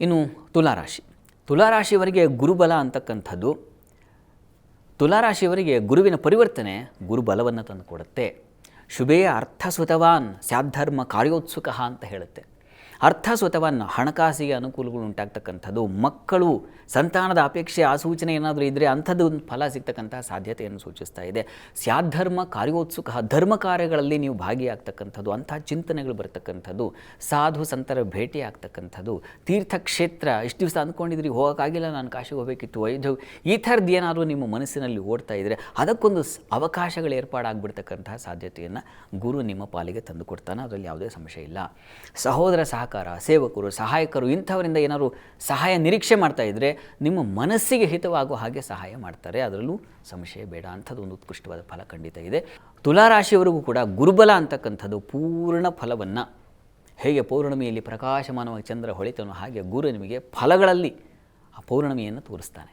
ಇನ್ನು ತುಲಾರಾಶಿ ತುಲಾರಾಶಿಯವರಿಗೆ ಗುರುಬಲ ಅಂತಕ್ಕಂಥದ್ದು ತುಲಾರಾಶಿಯವರಿಗೆ ಗುರುವಿನ ಪರಿವರ್ತನೆ ಗುರುಬಲವನ್ನು ತಂದುಕೊಡುತ್ತೆ. ಶುಭೆಯ ಅರ್ಥಸ್ವತವಾನ್ ಸ್ಯಾಧರ್ಮ ಕಾರ್ಯೋತ್ಸುಕ ಅಂತ ಹೇಳುತ್ತೆ. ಅರ್ಥಸ್ವತವಾನ್ ಹಣಕಾಸಿಗೆ ಅನುಕೂಲಗಳು ಉಂಟಾಗ್ತಕ್ಕಂಥದ್ದು, ಮಕ್ಕಳು ಸಂತಾನದ ಅಪೇಕ್ಷೆ ಆಸೂಚನೆ ಸೂಚನೆ ಏನಾದರೂ ಇದ್ದರೆ ಅಂಥದ್ದು ಒಂದು ಫಲ ಸಿಗ್ತಕ್ಕಂಥ ಸಾಧ್ಯತೆಯನ್ನು ಸೂಚಿಸ್ತಾ ಇದೆ. ಸ್ಯಾಧರ್ಮ ಕಾರ್ಯೋತ್ಸುಕ, ಧರ್ಮ ಕಾರ್ಯಗಳಲ್ಲಿ ನೀವು ಭಾಗಿಯಾಗ್ತಕ್ಕಂಥದ್ದು, ಅಂಥ ಚಿಂತನೆಗಳು ಬರ್ತಕ್ಕಂಥದ್ದು, ಸಾಧು ಸಂತರ ಭೇಟಿ ಆಗ್ತಕ್ಕಂಥದ್ದು, ತೀರ್ಥಕ್ಷೇತ್ರ, ಇಷ್ಟು ದಿವಸ ಅಂದ್ಕೊಂಡಿದ್ರಿ, ಹೋಗೋಕ್ಕಾಗಿಲ್ಲ, ನಾನು ಕಾಶಿಗೆ ಹೋಗಬೇಕಿತ್ತು ವೈದ್ಯ ಈ ಥರದ್ದು ಏನಾದರೂ ನಿಮ್ಮ ಮನಸ್ಸಿನಲ್ಲಿ ಓಡ್ತಾ ಇದ್ದರೆ ಅದಕ್ಕೊಂದು ಅವಕಾಶಗಳು ಏರ್ಪಾಡಾಗ್ಬಿಡ್ತಕ್ಕಂತಹ ಸಾಧ್ಯತೆಯನ್ನು ಗುರು ನಿಮ್ಮ ಪಾಲಿಗೆ ತಂದುಕೊಡ್ತಾನೆ ಅದರಲ್ಲಿ ಯಾವುದೇ ಸಮಸ್ಯೆ ಇಲ್ಲ. ಸಹೋದರ ಸಹಕಾರ, ಸೇವಕರು, ಸಹಾಯಕರು ಇಂಥವರಿಂದ ಏನಾದರೂ ಸಹಾಯ ನಿರೀಕ್ಷೆ ಮಾಡ್ತಾ ಇದ್ದರೆ ನಿಮ್ಮ ಮನಸ್ಸಿಗೆ ಹಿತವಾಗುವ ಹಾಗೆ ಸಹಾಯ ಮಾಡ್ತಾರೆ. ಅದರಲ್ಲೂ ಸಂಶಯ ಬೇಡ ಅಂಥದ್ದು ಒಂದು ಉತ್ಕೃಷ್ಟವಾದ ಫಲ ಖಂಡಿತ ಇದೆ. ತುಲಾರಾಶಿಯವರಿಗೂ ಕೂಡ ಗುರುಬಲ ಅಂತಕ್ಕಂಥದ್ದು ಪೂರ್ಣ ಫಲವನ್ನು, ಹೇಗೆ ಪೌರ್ಣಮಿಯಲ್ಲಿ ಪ್ರಕಾಶಮಾನವಾಗಿ ಚಂದ್ರ ಹೊಳಿತನೋ ಹಾಗೆ ಗುರು ನಿಮಗೆ ಫಲಗಳಲ್ಲಿ ಆ ಪೌರ್ಣಮಿಯನ್ನು ತೋರಿಸ್ತಾನೆ.